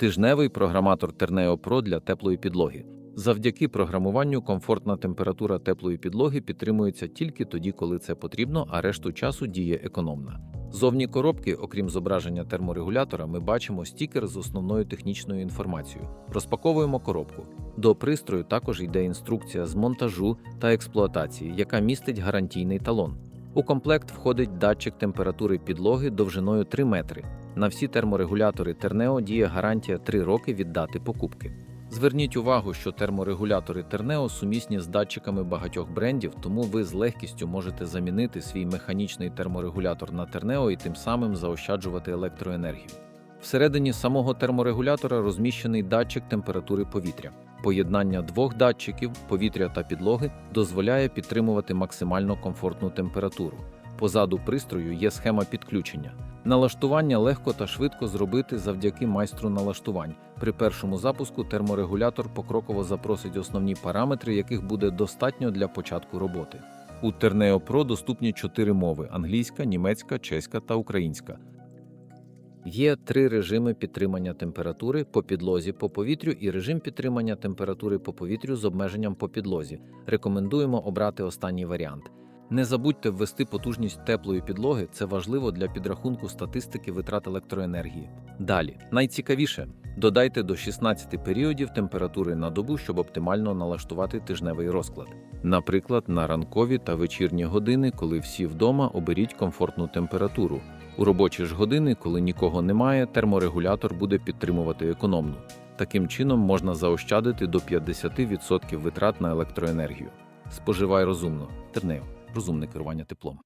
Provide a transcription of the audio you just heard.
Тижневий програматор Terneo Pro для теплої підлоги. Завдяки програмуванню комфортна температура теплої підлоги підтримується тільки тоді, коли це потрібно, а решту часу діє економна. Зовні коробки, окрім зображення терморегулятора, ми бачимо стікер з основною технічною інформацією. Розпаковуємо коробку. До пристрою також йде інструкція з монтажу та експлуатації, яка містить гарантійний талон. У комплект входить датчик температури підлоги довжиною 3 метри. На всі терморегулятори Тернео діє гарантія 3 роки від дати покупки. Зверніть увагу, що терморегулятори Тернео сумісні з датчиками багатьох брендів, тому ви з легкістю можете замінити свій механічний терморегулятор на Тернео і тим самим заощаджувати електроенергію. Всередині самого терморегулятора розміщений датчик температури повітря. Поєднання двох датчиків повітря та підлоги дозволяє підтримувати максимально комфортну температуру. Позаду пристрою є схема підключення. Налаштування легко та швидко зробити завдяки майстру налаштувань. При першому запуску терморегулятор покроково запросить основні параметри, яких буде достатньо для початку роботи. У Terneo Pro доступні чотири мови: англійська, німецька, чеська та українська. Є три режими підтримання температури по підлозі по повітрю і режим підтримання температури по повітрю з обмеженням по підлозі. Рекомендуємо обрати останній варіант. Не забудьте ввести потужність теплої підлоги, це важливо для підрахунку статистики витрат електроенергії. Далі, найцікавіше, додайте до 16 періодів температури на добу, щоб оптимально налаштувати тижневий розклад. Наприклад, на ранкові та вечірні години, коли всі вдома, оберіть комфортну температуру. У робочі ж години, коли нікого немає, терморегулятор буде підтримувати економну. Таким чином можна заощадити до 50% витрат на електроенергію. Споживай розумно. Тернео. Розумне керування теплом.